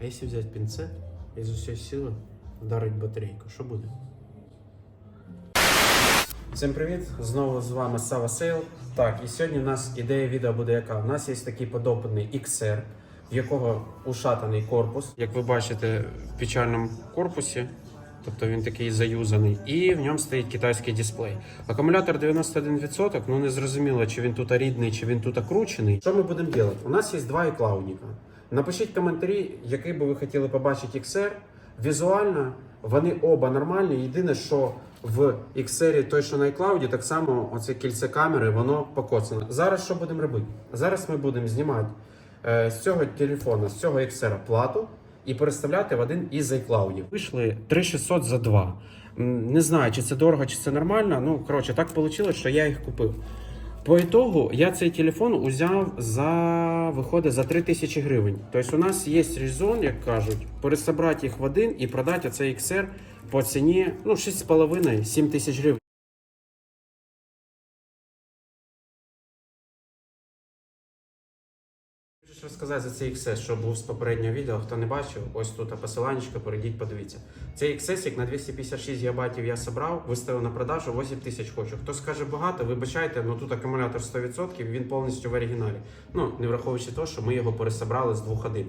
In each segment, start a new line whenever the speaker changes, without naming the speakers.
А якщо взяти пінцет і з усієї сили вдарить батарейку, що буде? Всім привіт! Знову з вами Сава Сейл. Так, і сьогодні у нас ідея відео буде яка? У нас є такий подобаний XR, в якого ушатаний корпус, як ви бачите, в печальному корпусі. Тобто він такий заюзаний, і в ньому стоїть китайський дисплей. Акумулятор 91%, ну не зрозуміло, чи він тут рідний, чи він тут кручений. Що ми будемо робити? У нас є два іклаудника. Напишіть коментарі, який би ви хотіли побачити XR. Візуально вони оба нормальні. Єдине, що в XR той, що на iCloud, так само оце кільце камери, воно покоцане. Зараз що будемо робити? Зараз ми будемо знімати е, з цього телефона, з цього XR плату і переставляти в один із iCloud. Вийшли 3600 за два. Не знаю, чи це дорого, чи це нормально. Ну, коротше, так вийшло, що я їх купив. По ітогу я цей телефон узяв за виходить за 3000 гривень. Тобто у нас є резон, як кажуть, пересобрати їх в один і продати оцей XR по ціні ну, 6,5-7 тисяч гривень. Хочу розказати за цей XS, що був з попереднього відео. Хто не бачив, ось тут посиланечко, перейдіть, подивіться. Цей XS на 256 ГБ я собрав, виставив на продажу 8 тисяч хочу. Хто скаже багато, вибачайте, але тут акумулятор 100%, він повністю в оригіналі. Ну, не враховуючи те, що ми його пересобрали з 2.1.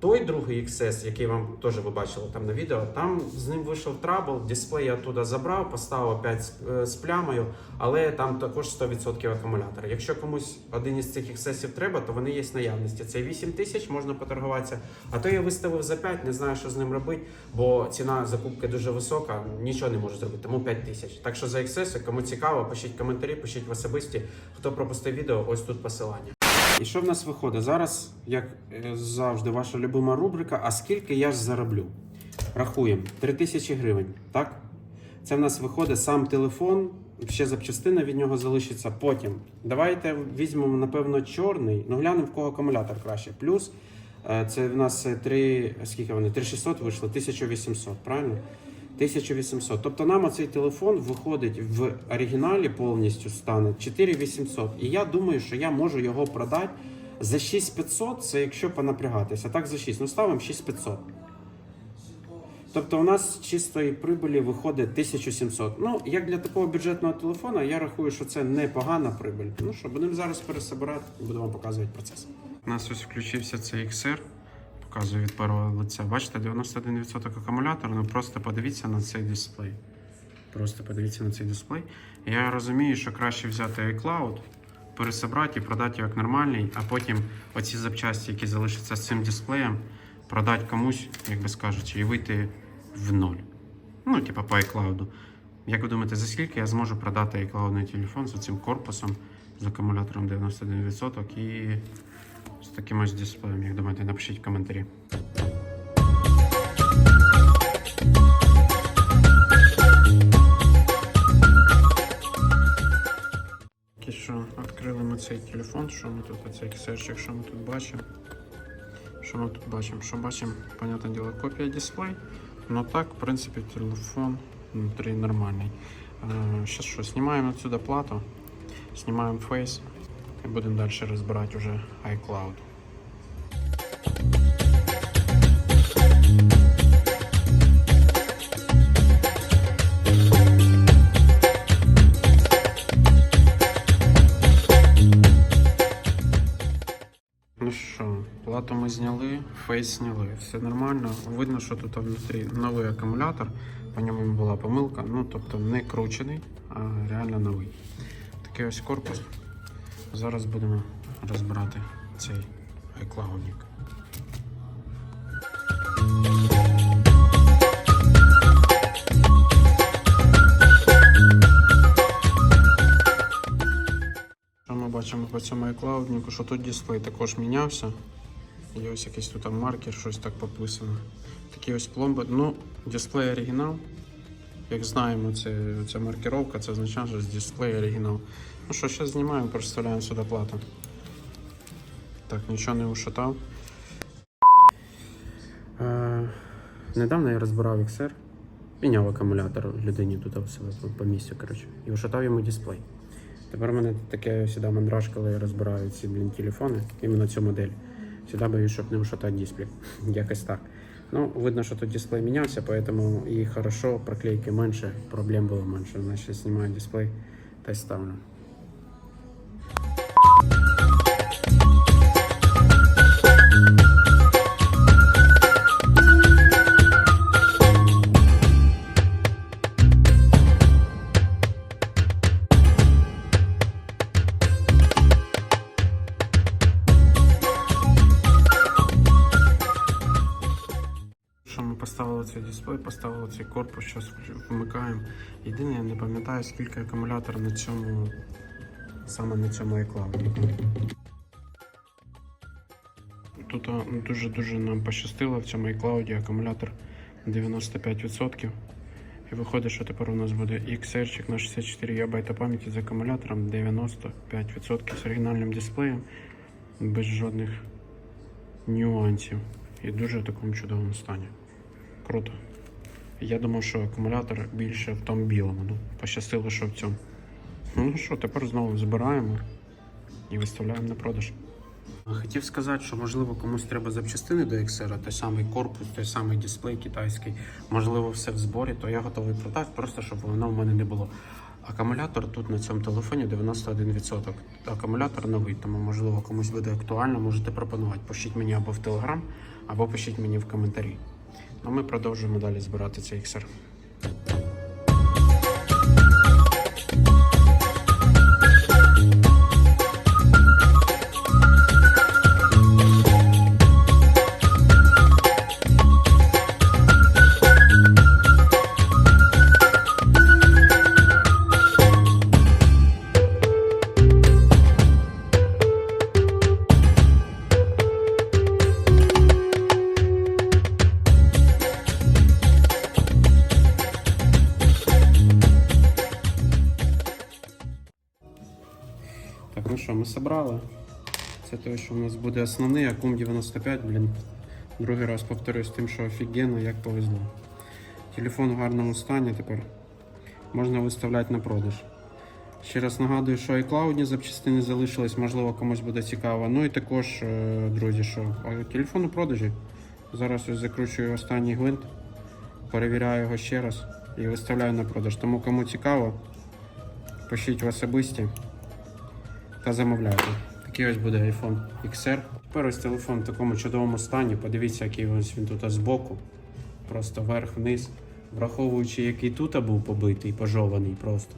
Той другий XS, який вам теж ви бачили там на відео, там з ним вийшов трабл, дисплей я оттуда забрав, поставив опять з, е, плямою, але там також 100% акумулятор. Якщо комусь один із цих XS треба, то вони є в наявності. Це 8 тисяч, можна поторгуватися. А то я виставив за 5, не знаю, що з ним робити, бо ціна закупки дуже висока, нічого не можу зробити, тому 5 тисяч. Так що за XS, кому цікаво, пишіть коментарі, пишіть в особисті. Хто пропустив відео, ось тут посилання. І що в нас виходить? Зараз, як е, завжди, ваша любима рубрика, а скільки я ж зароблю? Рахуємо 3000 гривень, так? Це в нас виходить сам телефон, ще запчастина від нього залишиться. Потім давайте візьмемо, напевно, чорний, ну глянемо в кого акумулятор краще. Плюс е, це в нас 3, скільки вони? 3600 вийшло, 1800, правильно? 1800. Тобто нам оцей телефон виходить в оригіналі повністю стане 4800. І я думаю, що я можу його продати за 6500, це якщо понапрягатися. Так за 6. Ну ставимо 6500. Тобто у нас з чистої прибулі виходить 1700. Ну, як для такого бюджетного телефона, я рахую, що це непогана прибуль. Ну що, будемо зараз пересобирати і буду показувати процес. У нас ось включився цей XR. Показую від першого лиця. Бачите, 91% акумулятора. Ну просто подивіться на цей дисплей. Просто подивіться на цей дисплей. Я розумію, що краще взяти iCloud, пересобрати і продати як нормальний, а потім оці запчасті, які залишаться з цим дисплеєм, продати комусь, як би скажучи, і вийти в ноль. Ну, типа по iCloud. Як ви думаєте, за скільки я зможу продати iCloud телефон з цим корпусом, з акумулятором 91% і з таким ось дисплеєм, як думаєте, напишіть в коментарі. І що, відкрили ми цей телефон, що ми тут, оцей кисерчик, що ми тут бачимо. Що ми тут бачимо? Що бачимо, понятне діло, копія дисплей. Ну так, в принципі, телефон внутрі нормальний. Зараз що, знімаємо отсюда плату, знімаємо фейс будемо далі розбирати вже iCloud. Ну що, плату ми зняли, фейс зняли, все нормально. Видно, що тут внутрі новий акумулятор, по ньому була помилка, ну тобто не кручений, а реально новий. Такий ось корпус. Зараз будемо розбирати цей iCloudник. Що ми бачимо по цьому iCloudнику, що тут дисплей також мінявся. Є ось якийсь тут маркер, щось так пописано. Такі ось пломби. Ну, дисплей оригінал. Як знаємо, це, ця маркировка, це означає, що дисплей оригінал. Ну що, зараз знімаємо, переставляємо сюди плату. Так, нічого не ушатав. Е, недавно я розбирав XR. Міняв акумулятор людині тут у себе по- місцю, коротше, і ушатав йому дисплей. Тепер у мене таке сюди мандраж, коли я розбираю ці блін, телефони, іменно цю модель. Всегда боюсь, щоб не ушатати дисплей. Якось так. Ну, видно, що тут дисплей мінявся, поэтому і хорошо, проклейки менше, проблем було менше. Значить, знімаю дисплей та й ставлю. Що ми поставили цей дисплей, поставили цей корпус, зараз вмикаємо. Єдине, я не пам'ятаю, скільки акумулятор на цьому, саме на цьому iCloud. Тут дуже-дуже нам пощастило в цьому iCloud акумулятор 95%. І виходить, що тепер у нас буде XR на 64 ГБ пам'яті з акумулятором 95% з оригінальним дисплеєм, без жодних нюансів. І дуже в такому чудовому стані. Круто. Я думав, що акумулятор більше в тому білому. Ну, пощастило, що в цьому. Ну що, тепер знову збираємо і виставляємо на продаж. Хотів сказати, що можливо комусь треба запчастини до XR, той самий корпус, той самий дисплей китайський, можливо, все в зборі, то я готовий продати, просто щоб воно в мене не було. Акумулятор тут на цьому телефоні 91%. Акумулятор новий, тому можливо комусь буде актуально, можете пропонувати. Пишіть мені або в Telegram, або пишіть мені в коментарі. А ми продовжуємо далі збирати цей XR. Так, ну що, ми зібрали. Це те, що у нас буде основний, Акум 95, блін. Другий раз повторюсь тим, що офігенно, як повезло. Телефон в гарному стані тепер можна виставляти на продаж. Ще раз нагадую, що iCloud запчастини залишились, можливо, комусь буде цікаво. Ну і також, е, друзі, що телефон у продажі. Зараз ось закручую останній гвинт, перевіряю його ще раз і виставляю на продаж. Тому кому цікаво, пишіть в особисті та замовляйте. Такий ось буде iPhone XR. Тепер ось телефон в такому чудовому стані. Подивіться, який ось він тут збоку. Просто вверх-вниз. Враховуючи, який тут був побитий, пожований просто.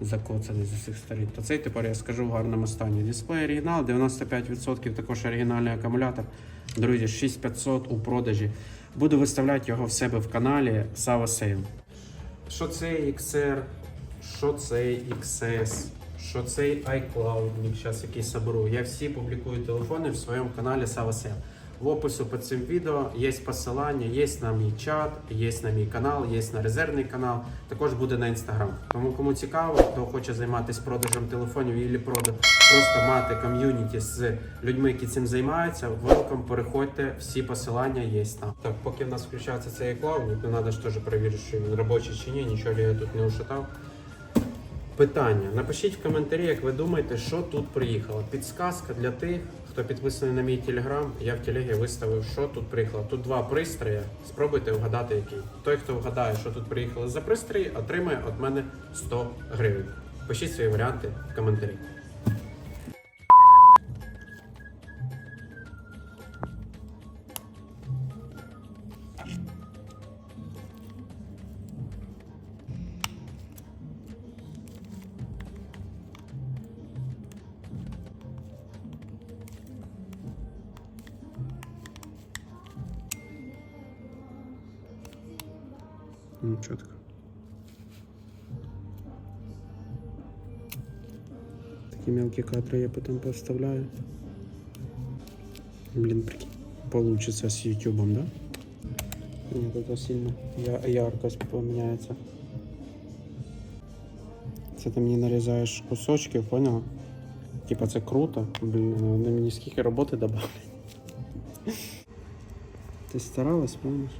Закоцаний з усіх сторін. То цей тепер я скажу в гарному стані. Дисплей оригінал, 95% також оригінальний акумулятор. Друзі, 6500 у продажі. Буду виставляти його в себе в каналі Sava Sale. Що цей XR, що цей XS, що цей iCloud, зараз який соберу. Я всі публікую телефони в своєму каналі Savasel. В опису під цим відео є посилання, є на мій чат, є на мій канал, є на резервний канал, також буде на інстаграм. Тому кому цікаво, хто хоче займатися продажем телефонів і прода- просто мати ком'юніті з людьми, які цим займаються, велком, переходьте, всі посилання є там. Так, поки в нас включається цей iCloud, ну треба ж теж перевірити, що він робочий чи ні, нічого я тут не ушатав. Питання. Напишіть в коментарі, як ви думаєте, що тут приїхало. Підсказка для тих, хто підписаний на мій телеграм. Я в телегі виставив, що тут приїхало. Тут два пристрої. Спробуйте вгадати, який. Той, хто вгадає, що тут приїхало за пристрої, отримає від мене 100 гривень. Пишіть свої варіанти в коментарі. Ну, чітко. Такі мелкі кадри я потім поставляю. Блін, прикинь. Получится с YouTube, да? Нет, это сильно я- яркость поменяется. Це ти мені нарізаєш кусочки, поняла? Типа це круто. Блін, вони мені скільки роботи добавили. Ти старалась, помниш?